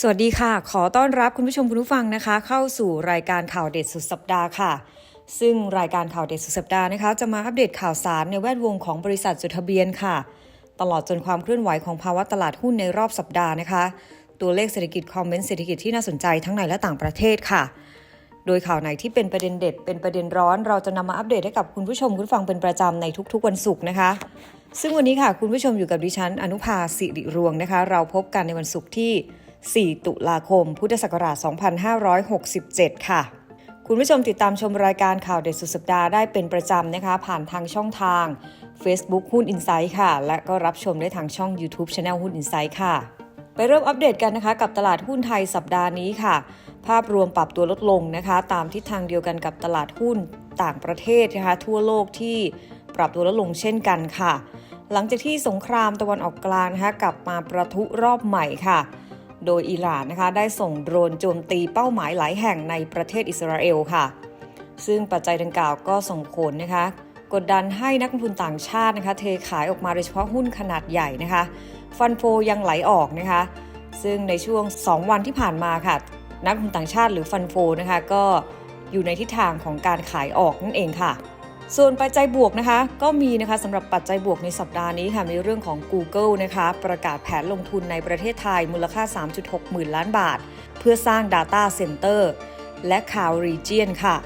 สวัสดีค่ะ ขอต้อนรับคุณผู้ชมคุณผู้ฟังนะคะ เข้าสู่รายการข่าวเด็ดสุดสัปดาห์ค่ะ ซึ่งรายการข่าวเด็ดสุดสัปดาห์นะคะ จะมาอัปเดตข่าวสารในแวดวงของบริษัทจดทะเบียนค่ะ ตลอดจนความเคลื่อนไหวของภาวะตลาดหุ้นในรอบสัปดาห์นะคะ ตัวเลขเศรษฐกิจคอมเมนต์เศรษฐกิจที่น่าสนใจทั้งในและต่างประเทศค่ะ โดยข่าวไหนที่เป็นประเด็นเด็ด เป็นประเด็นร้อน เราจะนำมาอัปเดตให้กับคุณผู้ชมคุณผู้ฟังเป็นประจำในทุกๆ วันศุกร์นะคะซึ่งวันนี้ค่ะคุณผู้ชมอยู่กับดิฉันอนุภาสิริรวงนะคะ เราพบกันในวันศุกร์ที่ 4 ตุลาคม พุทธศักราช 2567 ค่ะ คุณผู้ชมติดตามชมรายการข่าวเด็ดสุดสัปดาห์ได้เป็นประจำนะคะ ผ่านทางช่องทาง Facebook หุ้น Insight ค่ะ และก็รับชมได้ทางช่อง YouTube Channel หุ้น Insight ค่ะไปเริ่มอัปเดตกันนะคะกับตลาดหุ้นไทยสัปดาห์นี้ค่ะ ภาพรวมปรับตัวลดลงนะคะ ตามทิศทางเดียวกันกับตลาดหุ้นต่างประเทศนะคะทั่วโลกที่ปรับตัวลดลงเช่นกันค่ะ หลังจากที่สงครามตะวันออกกลางนะคะกลับมาประทุรอบใหม่ค่ะ โดยอิหร่านนะคะได้ส่งโดรนโจมตีเป้าหมายหลายแห่งในประเทศอิสราเอลค่ะ ซึ่งปัจจัยดังกล่าวก็ส่งผลนะคะกดดันให้นักลงทุนต่างชาตินะคะเทขายออกมาโดยเฉพาะหุ้นขนาดใหญ่นะคะ ฟันโฟยังไหลออกนะคะ ซึ่งในช่วง 2 วันที่ผ่านมาค่ะ นักลงทุนต่างชาติหรือฟันโฟนะคะก็อยู่ในทิศทางของการขายออกนั่นเองค่ะ ส่วนปัจจัยบวกนะคะก็มีนะคะสำหรับปัจจัยบวกในสัปดาห์นี้ค่ะมีเรื่องของ Google นะคะประกาศแผนลงทุนในประเทศไทยมูลค่า 3.6 หมื่นล้านบาท เพื่อสร้าง Data Center และข่าว Region ค่ะ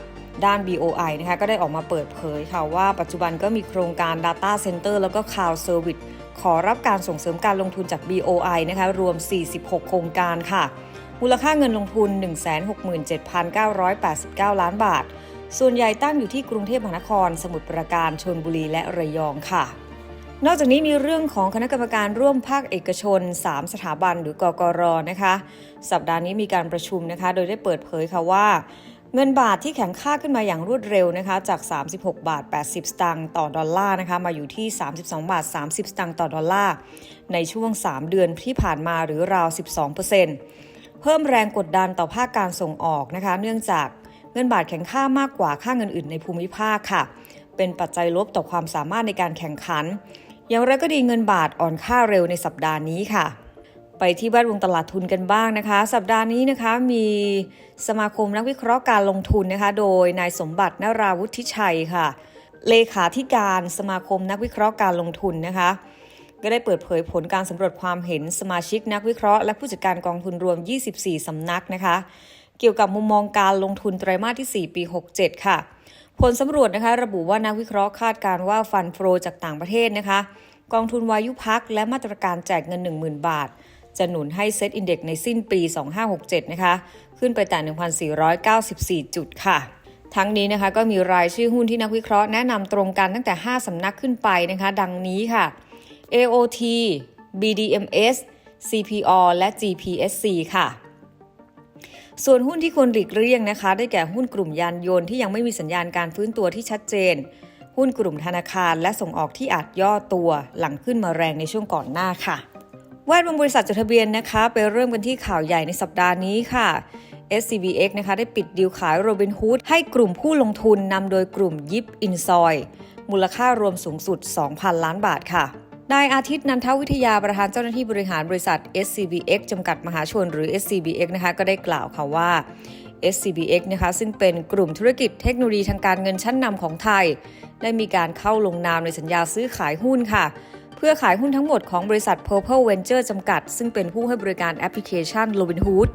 ด้าน BOI นะคะก็ได้ออกมาเปิดเผยค่ะว่าปัจจุบันก็มีโครงการ Data Center แล้วก็ Cloud Service ขอรับการส่งเสริมการลงทุนจาก BOI นะคะรวม 46 โครงการค่ะ มูลค่าเงินลงทุน 167,989 ล้านบาท ส่วนใหญ่ตั้งอยู่ที่กรุงเทพมหานคร สมุทรปราการชนบุรีและระยองค่ะ นอกจากนี้มีเรื่องของคณะกรรมการร่วมภาคเอกชน 3 สถาบันหรือกกรนะคะ สัปดาห์นี้มีการประชุมนะคะ โดยได้เปิดเผยค่ะว่าเงินบาทที่แข็งค่าขึ้นมาอย่างรวดเร็วนะคะจาก 36 บาท 80 สตางค์ต่อดอลลาร์นะคะมาอยู่ที่ 32 บาท 30 สตางค์ต่อดอลลาร์ในช่วง 3 เดือนที่ผ่านมาหรือราว 12%เพิ่มแรงกดดันต่อภาคการส่งออกนะคะ เนื่องจาก เงินบาทแข็งค่ามากกว่าค่าเงินอื่นในภูมิภาคค่ะ เป็นปัจจัยลบต่อความสามารถในการแข่งขัน อย่างไรก็ดีเงินบาทอ่อนค่าเร็วในสัปดาห์นี้ค่ะ ไปที่แวดวงตลาดทุนกันบ้างนะคะ สัปดาห์นี้นะคะมีสมาคมนักวิเคราะห์การลงทุนนะคะ โดยนายสมบัตินราวุฒิชัยค่ะ เลขาธิการสมาคมนักวิเคราะห์การลงทุนนะคะก็ได้เปิดเผยผลการสำรวจความเห็นสมาชิกนักวิเคราะห์และผู้จัดการกองทุนรวม 24 สำนักนะคะ เกี่ยวกับมุมมองการลงทุนไตรมาสที่ 4 ปี 67 ค่ะ ผลสำรวจนะคะระบุว่านักวิเคราะห์คาดการณ์ว่าฟันโฟจากต่างประเทศนะคะ กองทุนวายุพักและมาตรการแจกเงิน 10,000 บาท จะหนุนให้เซ็ตอินเด็กในสิ้นปี 2567 นะคะ ขึ้นไปแต่ 1,494 จุดค่ะทั้งนี้นะคะก็มีรายชื่อหุ้นที่นักวิเคราะห์แนะนำตรงกันตั้งแต่ 5 สำนักขึ้นไปนะคะ ดังนี้ค่ะ AOT BDMs CPO และ GPSC ค่ะ ส่วนหุ้นที่ควรหลีกเลี่ยงนะคะ ได้แก่หุ้นกลุ่มยานยนต์ที่ยังไม่มีสัญญาณการฟื้นตัวที่ชัดเจน หุ้นกลุ่มธนาคารและส่งออกที่อาจย่อตัวหลังขึ้นมาแรงในช่วงก่อนหน้าค่ะแวดวงบริษัทจดทะเบียนนะคะ ไปเริ่มกันที่ข่าวใหญ่ในสัปดาห์นี้ค่ะ SCBX นะคะได้ปิดดีลขายโรบินฮูดให้กลุ่มผู้ลงทุนนำโดยกลุ่มยิปอินซอย มูลค่ารวมสูงสุด 2,000 ล้านบาทค่ะ นายอาทิตย์นันทวิทยาประธานเจ้าหน้าที่บริหารบริษัท SCBX จำกัดมหาชนหรือ SCBX นะคะก็ได้กล่าวค่ะว่า SCBX นะคะซึ่งเป็นกลุ่มธุรกิจเทคโนโลยีทางการเงินชั้นนำของไทย ได้มีการเข้าลงนามในสัญญาซื้อขายหุ้นค่ะ เพื่อขายหุ้นทั้งหมดของบริษัท Purple Venture จำกัด ซึ่งเป็นผู้ให้บริการแอปพลิเคชัน Robinhood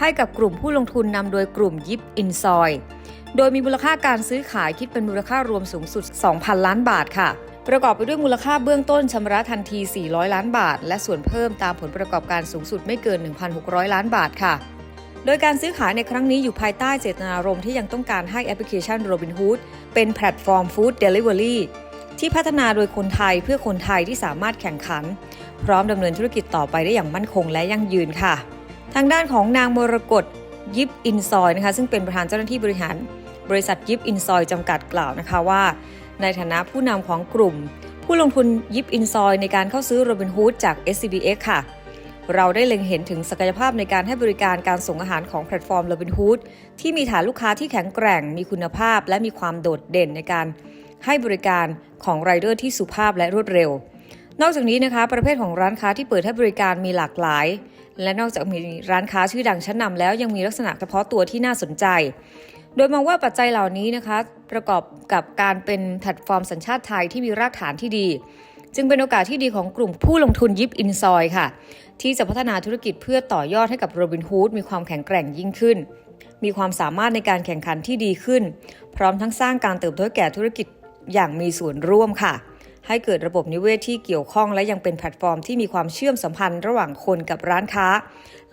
ให้กับกลุ่มผู้ลงทุนนำโดยกลุ่มยิปอินซอยโดยมีมูลค่าการซื้อขายคิดเป็นมูลค่ารวมสูงสุด 2,000 ล้านบาทค่ะ ประกอบไปด้วยมูลค่าเบื้องต้นชำระทันที 400 ล้านบาท และส่วนเพิ่มตามผลประกอบการสูงสุดไม่เกิน 1,600 ล้านบาทค่ะ โดยการซื้อขายในครั้งนี้อยู่ภายใต้เจตนารมณ์ที่ยังต้องการให้แอปพลิเคชัน Robinhood เป็นแพลตฟอร์มฟู้ดเดลิเวอรี่ที่พัฒนาโดยคนไทยเพื่อคนไทยที่สามารถแข่งขัน พร้อมดำเนินธุรกิจต่อไปได้อย่างมั่นคงและยั่งยืนค่ะ ทางด้านของนางมรกตยิปอินซอยนะคะซึ่งเป็นประธานเจ้าหน้าที่บริหาร บริษัทยิปอินซอยจำกัดกล่าวนะคะว่า ในฐานะผู้นำของกลุ่ม ผู้ลงทุนยิปอินซอยในการเข้าซื้อโรบินฮูดจาก SCBX ค่ะ เราได้เล็งเห็นถึงศักยภาพในการให้บริการการส่งอาหารของแพลตฟอร์ม Robinhood ที่มีฐานลูกค้าที่แข็งแกร่ง มีคุณภาพ และมีความโดดเด่นในการให้บริการของไรเดอร์ที่สุภาพและรวดเร็ว นอกจากนี้นะคะ ประเภทของร้านค้าที่เปิดให้บริการมีหลากหลาย และนอกจากมีร้านค้าชื่อดังชั้นนำแล้วยังมีลักษณะเฉพาะตัวที่น่าสนใจ โดยมองว่าปัจจัยเหล่านี้นะคะ ประกอบกับการเป็นแพลตฟอร์มสัญชาติไทยที่มีรากฐานที่ดี จึงเป็นโอกาสที่ดีของกลุ่มผู้ลงทุนยิปอินซอยค่ะ ที่จะพัฒนาธุรกิจเพื่อต่อยอดให้กับโรบินฮูดมีความแข็งแกร่งยิ่งขึ้น มีความสามารถในการแข่งขันที่ดีขึ้น พร้อมทั้งสร้างการเติบโตแก่ธุรกิจอย่างมีส่วนร่วมค่ะ ให้เกิดระบบนิเวศที่เกี่ยวข้องและยังเป็นแพลตฟอร์มที่มีความเชื่อมสัมพันธ์ระหว่างคนกับร้านค้า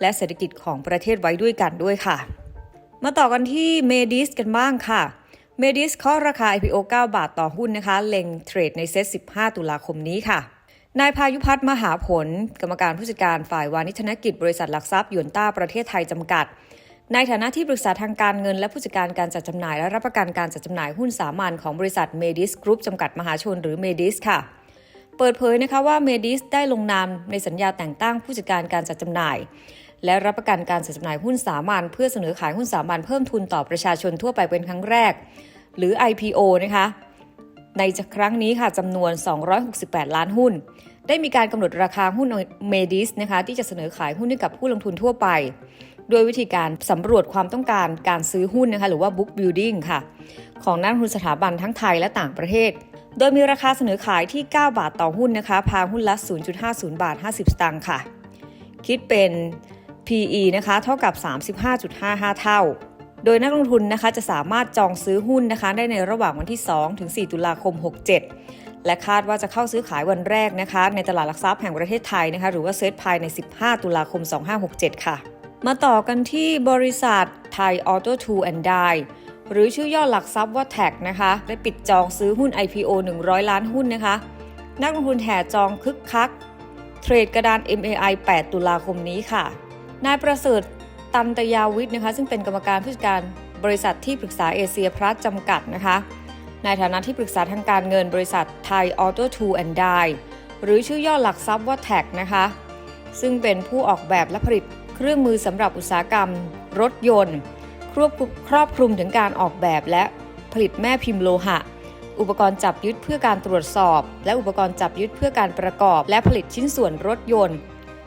และเศรษฐกิจของประเทศไว้ด้วยกันด้วยค่ะ มาต่อกันที่เมดิสกันบ้างค่ะเมดิสเคาะราคา IPO 9 บาทต่อหุ้นนะคะ เล็งเทรดในเซต15 ตุลาคมนี้ค่ะ นายพายุพัฒน์มหาผล กรรมการผู้จัดการฝ่ายวานิชนกิจ บริษัทหลักทรัพย์ยวนต้าประเทศไทยจำกัด ในฐานะที่ปรึกษาทางการเงิน และผู้จัดการการจัดจำหน่าย และรับประกันการจัดจำหน่ายหุ้นสามัญของบริษัทเมดิสกรุ๊ปจำกัดมหาชนหรือเมดิสค่ะ เปิดเผยนะคะว่าเมดิสได้ลงนามในสัญญาแต่งตั้งผู้จัดการการจัดจำหน่าย และรับประกันการจัดจำหน่ายหุ้นสามัญเพื่อเสนอขายหุ้นสามัญเพิ่มทุนต่อประชาชนทั่วไปเป็นครั้งแรก หรือ IPO นะคะ ในครั้งนี้ค่ะจำนวน 268 ล้านหุ้น ได้มีการกำหนดราคาหุ้นเมดิสนะคะที่จะเสนอขายหุ้นให้กับผู้ลงทุนทั่วไปโดยวิธีการสำรวจความต้องการการซื้อหุ้นนะคะหรือว่า book building ค่ะ ของนักลงทุนสถาบันทั้งไทยและต่างประเทศ โดยมีราคาเสนอขายที่ 9 บาทต่อหุ้นนะคะ พาหุ้นละ 0.50 บาท 50 สตางค์ค่ะ คิดเป็น PE นะคะ เท่ากับ 35.55 เท่า โดยนักลงทุนนะคะจะสามารถจองซื้อหุ้นนะคะ ได้ในระหว่างวันที่ 2 ถึง 4 ตุลาคม 67 และคาดว่าจะเข้าซื้อขายวันแรกนะคะ ในตลาดหลักทรัพย์แห่งประเทศไทยนะคะ หรือว่าเซ็ตภายใน 15 ตุลาคม 2567 ค่ะ มาต่อกันที่บริษัทไทยออโต้ทูแอนด์ไดหรือชื่อย่อหลักทรัพย์ว่าแท็กนะคะ ได้ปิดจองซื้อหุ้น IPO 100 ล้านหุ้นนะคะ นักลงทุนแห่จองคึกคัก เทรดกระดาน MAI 8 ตุลาคมนี้ค่ะ นายประเสริฐตันตยาวิทย์นะคะซึ่งเป็นกรรมการผู้จัดการบริษัทที่ปรึกษาเอเชียพลัสจำกัดนะคะในฐานะที่ปรึกษาทางการเงินบริษัทไทยออโต้ทูแอนด์ไดหรือชื่อย่อหลักทรัพย์ว่าแท็กนะคะซึ่งเป็นผู้ออกแบบและผลิตเครื่องมือสำหรับอุตสาหกรรม รถยนต์ครอบคลุมครอบคลุมถึงการออกแบบและผลิตแม่พิมพ์โลหะ อุปกรณ์จับยึดเพื่อการตรวจสอบ และอุปกรณ์จับยึดเพื่อการประกอบ และผลิตชิ้นส่วนรถยนต์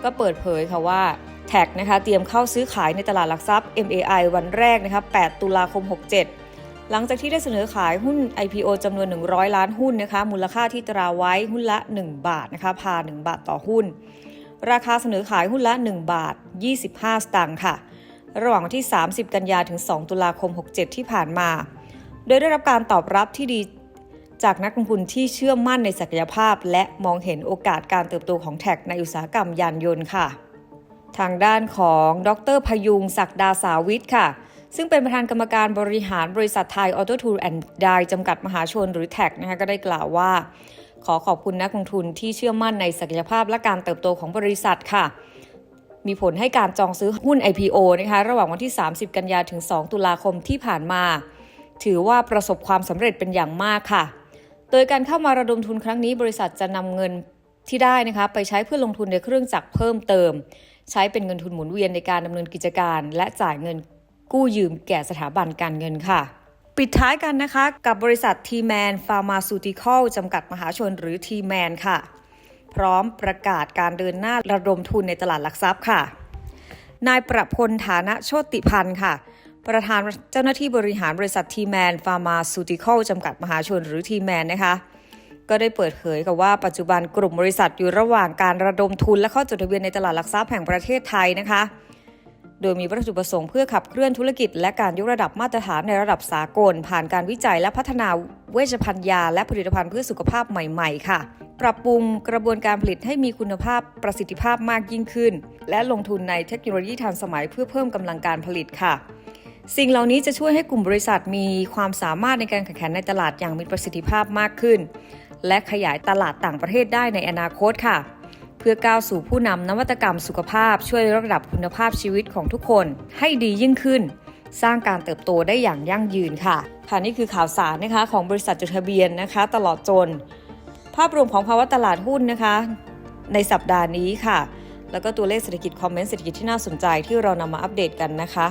ก็เปิดเผยค่ะว่า แท็กนะคะเตรียมเข้าซื้อขายในตลาดหลักทรัพย์ MAI วันแรกนะคะ8ตุลาคม 67 หลังจากที่ได้เสนอขายหุ้น IPO จำนวน 100 ล้านหุ้นนะคะมูลค่าที่ตราไว้หุ้นละ 1 บาทนะคะพา 1 บาทต่อหุ้น ราคาเสนอขายหุ้นละ 1 บาท 25 สตางค์ค่ะ ระหว่างวันที่ 30 กันยาถึง 2 ตุลาคม 67 ที่ผ่านมา โดยได้รับการตอบรับที่ดีจากนักลงทุนที่เชื่อมั่นในศักยภาพ และมองเห็นโอกาสการเติบโตของแท็กในอุตสาหกรรมยานยนต์ค่ะ ทางด้านของดรพยุงศักดาสาวิทย์ค่ะ ซึ่งเป็นประธานกรรมการบริหารบริษัทไทยออโตทูแอนด์ไดจำกัดมหาชนหรือแท็กนะคะก็ได้กล่าวว่า ขอขอบคุณนักลงทุนที่เชื่อมั่นในศักยภาพและการเติบโตของบริษัทค่ะ มีผลให้การจองซื้อหุ้น IPO นะคะระหว่างวันที่ 30 กันยาถึง 2 ตุลาคมที่ผ่านมา ถือว่าประสบความสำเร็จเป็นอย่างมากค่ะ โดยการเข้ามาระดมทุนครั้งนี้บริษัทจะนำเงินที่ได้นะคะไปใช้เพื่อลงทุนในเครื่องจักรเพิ่มเติม ใช้เป็นเงินทุนหมุนเวียนในการดำเนินกิจการ และจ่ายเงินกู้ยืมแก่สถาบันการเงินค่ะ ปิดท้ายกันนะคะ กับบริษัททีแมนฟาร์มาซูติคอลจำกัดมหาชนหรือทีแมนค่ะ พร้อมประกาศการเดินหน้าระดมทุนในตลาดหลักทรัพย์ค่ะ นายประพลฐานะโชติพันธ์ค่ะประธานเจ้าหน้าที่บริหารบริษัททีแมนฟาร์มาซูติคอลจำกัดมหาชนหรือทีแมนนะคะ ก็ได้เปิดเผยกับว่าปัจจุบันกลุ่มบริษัทอยู่ระหว่างการระดมทุนและเข้าจดทะเบียนในตลาดหลักทรัพย์แห่งประเทศไทยนะคะ โดยมีวัตถุประสงค์เพื่อขับเคลื่อนธุรกิจ และการยกระดับมาตรฐานในระดับสากล ผ่านการวิจัยและพัฒนาเวชภัณฑ์ยา และผลิตภัณฑ์เพื่อสุขภาพใหม่ๆ ค่ะ ปรับปรุงกระบวนการผลิตให้มีคุณภาพประสิทธิภาพมากยิ่งขึ้น และลงทุนในเทคโนโลยีทันสมัยเพื่อเพิ่มกำลังการผลิตค่ะสิ่งเหล่านี้จะช่วยให้กลุ่มบริษัทมีความสามารถในการแข่งขันในตลาดอย่างมีประสิทธิภาพมากขึ้น และขยายตลาดต่างประเทศได้ในอนาคตค่ะ เพื่อก้าวสู่ผู้นำนวัตกรรมสุขภาพช่วยระดับคุณภาพชีวิตของทุกคนให้ดียิ่งขึ้น สร้างการเติบโตได้อย่างยั่งยืนค่ะ ค่ะนี่คือข่าวสารนะคะของบริษัทจดทะเบียนนะคะ ตลอดจน ภาพรวมของภาวะตลาดหุ้นนะคะ ในสัปดาห์นี้ค่ะ แล้วก็ตัวเลขเศรษฐกิจคอมเมนต์เศรษฐกิจที่น่าสนใจที่เรานำมาอัปเดตกันนะคะ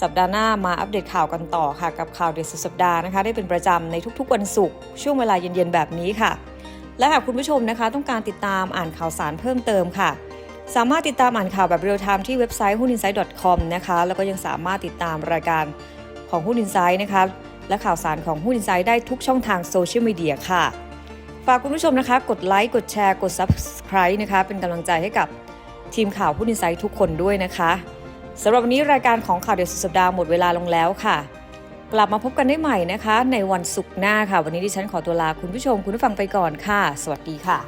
สัปดาห์หน้ามาอัปเดตข่าวกันต่อค่ะ กับข่าวเด็ดสุดสัปดาห์นะคะ ได้เป็นประจำในทุกๆวันศุกร์ช่วงเวลาเย็นๆแบบนี้ค่ะ และหากคุณผู้ชมนะคะ ต้องการติดตามอ่านข่าวสารเพิ่มเติมค่ะ สามารถติดตามอ่านข่าวแบบเรียลไทม์ที่เว็บไซต์หุ้น insight com นะคะ แล้วก็ยังสามารถติดตามรายการของหุ้น insight นะคะ และข่าวสารของหุ้น insight ได้ทุกช่องทางโซเชียลมีเดียค่ะ ฝากคุณผู้ชมนะคะ กดไลค์ กดแชร์ กด subscribe นะคะ เป็นกำลังใจให้กับทีมข่าวหุ้น insight ทุกคนด้วยนะคะ สำหรับวันนี้รายการของข่าวเด็ดสุดสัปดาห์หมดเวลาลงแล้วค่ะ กลับมาพบกันได้ใหม่นะคะ ในวันศุกร์หน้าค่ะ วันนี้ดิฉันขอตัวลาคุณผู้ชมคุณผู้ฟังไปก่อนค่ะ สวัสดีค่ะ